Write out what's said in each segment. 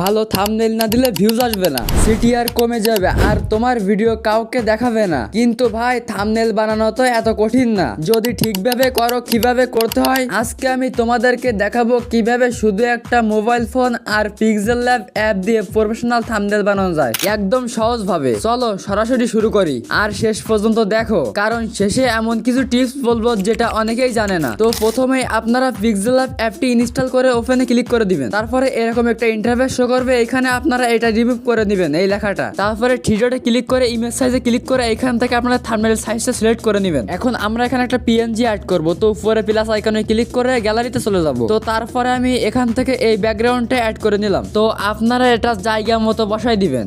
ভালো থামনেল না দিলে ভিউজ আসবে না। সিটিআর কমে যাবে, আর তোমার ভিডিও কাউকে দেখাবে না। কিন্তু ভাই থামনেল বানানো তো এত কঠিন না। যদি ঠিকভাবে করো, কীভাবে করতে হয়? আজকে আমি তোমাদেরকে দেখাবো কীভাবে শুধু একটা মোবাইল ফোন আর পিক্সেল ল্যাব অ্যাপ দিয়ে প্রফেশনাল থামনেল বানানো যায়। একদম সহজ ভাবে চলো, সরাসরি শুরু করি। আর শেষ পর্যন্ত দেখো, কারণ শেষে এমন কিছু টিপস বলব যেটা অনেকেই জানে না। তো প্রথমে আপনারা পিক্সেল ল্যাব অ্যাপটি ইনস্টল করে ওপেনে ক্লিক করে দিবেন। তারপরে এরকম একটা ইন্টারফেস শো করবে এখানে আপনারা এটা রিমুভ করে নেবেন এই লেখাটা। তারপরে থ্রিডটে ক্লিক করে ইমেজ সাইজে ক্লিক করে এখান থেকে আপনারা থাম্বনেল সাইজটা সিলেক্ট করে নেবেন। এখন আমরা এখানে একটা পিএনজি অ্যাড করব, তো উপরে প্লাস আইকনে ক্লিক করে গ্যালারিতে চলে যাব। তো তারপরে আমি এখান থেকে এই ব্যাকগ্রাউন্ডটা অ্যাড করে নিলাম। তো আপনারা এটা জায়গা মতো বসাই দিবেন।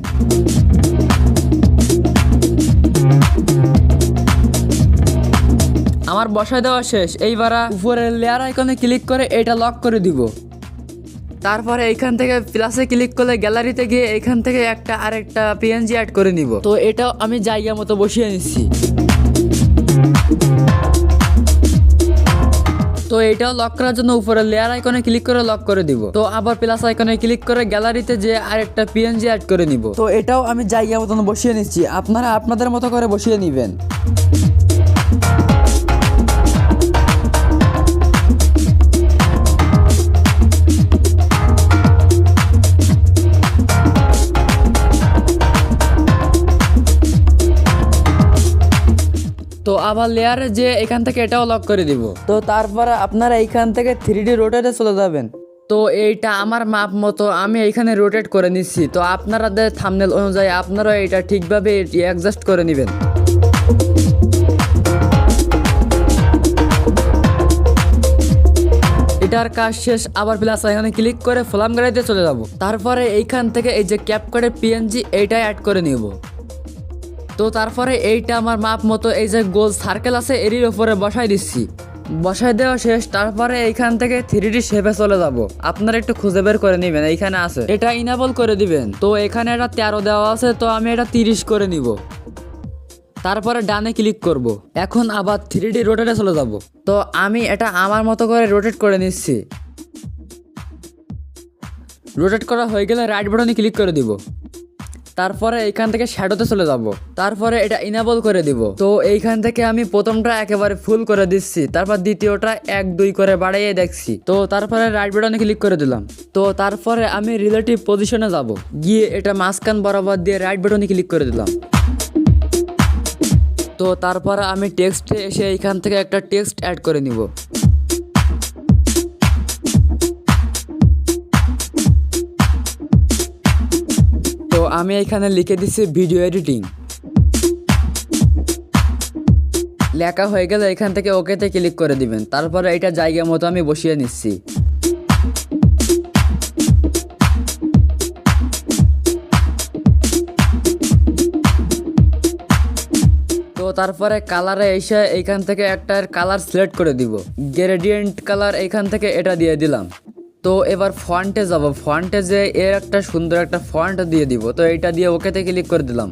আমার বসায় দেওয়া শেষ। এইবার উপরের লেয়ার আইকনে ক্লিক করে এটা লক করে দিব। তারপরে এইখান থেকে প্লাসে ক্লিক করলে গ্যালারিতে গিয়ে এখান থেকে একটা আরেকটা পিএনজি অ্যাড করে নিব। তো এটাও আমি জায়গা মতো বসিয়ে নিচ্ছি। তো এটাও লক করার জন্য উপরে লেয়ার আইকনে ক্লিক করে লক করে দিব। তো আবার প্লাস আইকনে ক্লিক করে গ্যালারিতে যে আরেকটা পিএনজি অ্যাড করে নিব। তো এটাও আমি জায়গা মতন বসিয়ে নিচ্ছি। আপনারা আপনাদের মতো করে বসিয়ে নেবেন। আবার লেয়ারে যে এখান থেকে এটাও লক করে দিব। তো তারপরে আপনারা এইখান থেকে থ্রি ডি রোটেটে চলে যাবেন। তো এইটা আমার মাপ মতো আমি এইখানে রোটেট করে নিচ্ছি। তো আপনারাদের থামনেল অনুযায়ী আপনারা এটা ঠিকভাবে অ্যাডজাস্ট করে নেবেন। এটার কাজ শেষ আবার প্লাস এখানে ক্লিক করে ফলাম গাড়িতে চলে যাব। তারপরে এইখান থেকে এই যে ক্যাপ করে পিএনজি এইটাই অ্যাড করে নিব। তো তারপরে এইটা আমার মাপ মতো এই যে গোল সার্কেল আছে, এরই ওপরে বসাই দিচ্ছি। বসাই দেওয়া শেষ, তারপরে এইখান থেকে থ্রি ডি শেপে চলে যাব। আপনারা একটু খুঁজে বের করে নেবেন, এইখানে আছে। এটা ইনাবল করে দিবেন। তো এখানে এটা তেরো দেওয়া আছে, তো আমি এটা তিরিশ করে নিব। তারপরে ডানে ক্লিক করব। এখন আবার থ্রি ডি রোটেটে চলে যাব। তো আমি এটা আমার মতো করে রোটেট করে নিচ্ছি। রোটেট করা হয়ে গেলে রাইট বাটনে ক্লিক করে দিব। তারপরে এইখান থেকে শ্যাডোতে চলে যাব। তারপরে এটা ইনাবল করে দিব। তো এইখান থেকে আমি প্রথমটা একেবারে ফুল করে দিচ্ছি। তারপর দ্বিতীয়টা এক, দুই করে বাড়াইয়ে দেখছি। তো তারপরে রাইট বাটনে ক্লিক করে দিলাম। তো তারপরে আমি রিলেটিভ পজিশনে যাব। গিয়ে এটা মাঝখান বরাবর দিয়ে রাইট বাটনে ক্লিক করে দিলাম। তো তারপরে আমি টেক্সটে এসে এইখান থেকে একটা টেক্সট অ্যাড করে নিব। আমি এখানে লিখে দিচ্ছি ভিডিও এডিটিং লেখা হয়ে গেলে এখান থেকে ওকেতে ক্লিক করে দিবেন। তারপরে এটা জায়গা মতো আমি বসিয়ে নিচ্ছি। তো তারপরে কালারে এসে এইখান থেকে একটা কালার সিলেক্ট করে দিব। গ্রেডিয়েন্ট কালার এইখান থেকে এটা দিয়ে দিলাম। তো এবার ফন্টে যাব। ফন্টে যে এর একটা সুন্দর একটা ফন্ট দিয়ে দিব, তো এইটা দিয়ে ওকেতে ক্লিক করে দিলাম।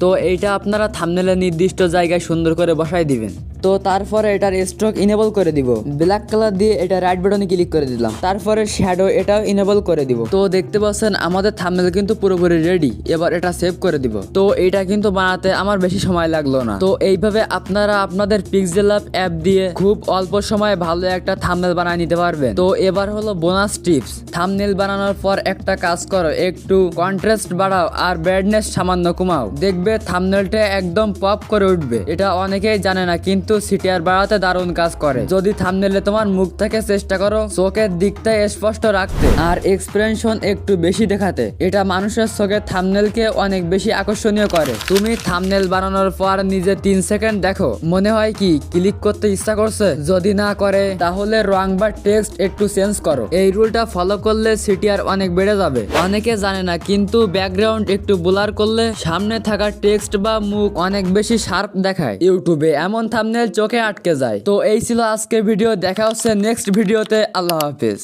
তো এইটা আপনারা থামনেলে নির্দিষ্ট জায়গায় সুন্দর করে বসাই দিবেন। তো তারপরে এটার স্ট্রোক ইনেবল করে দিব। ব্ল্যাক কালার দিয়ে এটা রাইট বাটনে ক্লিক করে দিলাম। তারপরে শ্যাডো এটাও ইনেবল করে দিব। তো দেখতে পাচ্ছেন, আমাদের থামনেল কিন্তু পুরোপুরি রেডি এবার এটা সেভ করে দিব। তো এটা কিন্তু বানাতে আমার বেশি সময় লাগল না। তো এইভাবে আপনারা আপনাদের পিক্সেল অ্যাপ অ্যাপ দিয়ে খুব অল্প সময়ে ভালো একটা থামনেল বানিয়ে নিতে পারবেন। তো এবার হলো বোনাস টিপস থামনেল বানানোর পর একটা কাজ করো, একটু কন্ট্রাস্ট বাড়াও আর ব্রাইটনেস সামান্য কমাও। দেখবে থামনেলটা একদম পপ করে উঠবে। এটা অনেকেই জানে না, কিন্তু সিটিআর বাড়াতে দারুণ কাজ করে। যদি থামনেলে তোমার মুখ থেকে চেষ্টা করো, চোখের দিকটা স্পষ্ট রাখতে আর এক্সপ্রেশন একটু বেশি দেখাতে, এটা মানুষের চোখে থামনেলকে অনেক বেশি আকর্ষণীয় করে। তুমি থামনেল বানানোর পর নিজে তিন সেকেন্ড দেখো, মনে হয় কি ক্লিক করতে ইচ্ছা করছে? যদি না করে, তাহলে রং বা টেক্সট একটু চেঞ্জ করো। এই রুলটা ফলো করলে সিটিআর অনেক বেড়ে যাবে। অনেকে জানে না, কিন্তু ব্যাকগ্রাউন্ড একটু ব্লার করলে সামনে থাকা টেক্সট বা মুখ অনেক বেশি শার্প দেখায়। ইউটিউবে এমন থামনেল চোখে আটকে যায়। তো এই ছিল আজকের ভিডিও। দেখা হচ্ছে নেক্সট ভিডিওতে আল্লাহ হাফিজ।